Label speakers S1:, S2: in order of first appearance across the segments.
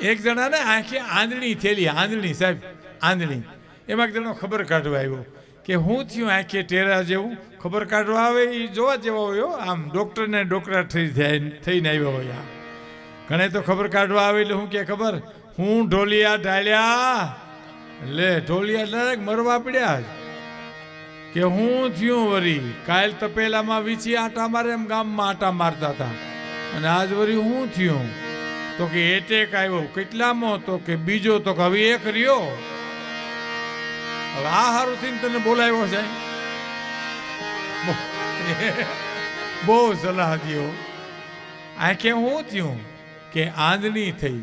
S1: એક જણાને આંખે આંધળી થયેલી આંધળી સાહેબ, આંધળી. એમાં એક જણો ખબર કાઢવા આવ્યો કે હું થયું આંખે ટેરા જેવું. ખબર કાઢવા આવે એ જોવા જેવા હોય આમ ડૉક્ટરને ડોકરા થઈ થઈને આવ્યો હોય આ. ઘણે તો ખબર કાઢવા આવે એટલે હું કે ખબર, હું ઢોલિયા ઢાળ્યા. લે, ઢોલિયા ડાયરેક્ટ મરવા પડ્યા કે હું થયું વરી. કાલ તપેલામાં વીછી આટા મારે એમ ગામમાં આટા મારતા હતા. અને આજ વરી હું થયું. તો કે એટેક આવ્યો. કેટલામાં તો કે બીજો તો કે હવે એક રહ્યો. હવે આ હારું થઈને તને બોલાવ્યો છે? બહુ સલાહ દ્યો આંખે હું થયું કે આંધળી થઈ.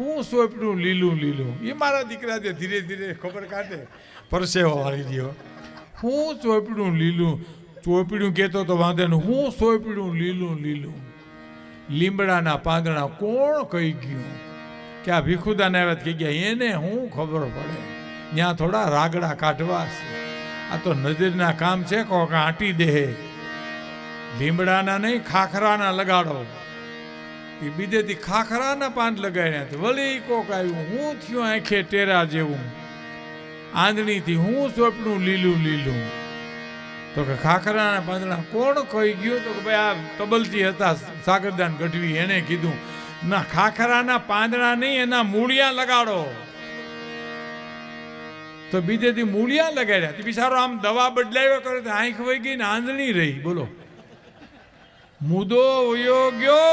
S1: હું સોંપડું લીલું લીલું. એ મારા દીકરા જે ધીરે ધીરે ખબર કાઢે. પરસેવો વાળી દ્યો. હું ચોપડું લીલું. ચોપડું કહેતો તો વાંધો હું સોંપડું લીલું લીલું. લીમડાના પાંદડા કોણ કહી ગયું? કે આ ભીખુદાને આવ્યા કહી ગયા, એને હું ખબર પડે? ત્યાં થોડા રાગડા કાઢવા છે. આ તો નજરના કામ છે, કોક આંટી દે. લીમડાના નહીં, ખાખરાના લગાડો. એ બીજેથી ખાખરાના પાંદ લગાડ્યા વળી કોક આવ્યું, હું થયું આંખે ટેરા જેવું. આંધણીથી હું સોપડું લીલું લીલું. તો કે ખાખરાના પાંદડા કોણ કહી ગયું? તો કે ભાઈ આ તબલજી હતા સાગરદાન ગઢવી, એને કીધું, ના, ખાખરાના પાંદડા નહીં, એના મૂળિયા લગાડો. તો બીજેથી મૂળિયા લગાડ્યા. બિચારો આમ દવા બદલાવ્યો કરે આંખ વહી ગઈ ને આંધળી રહી. બોલો. મુદો વયો ગયો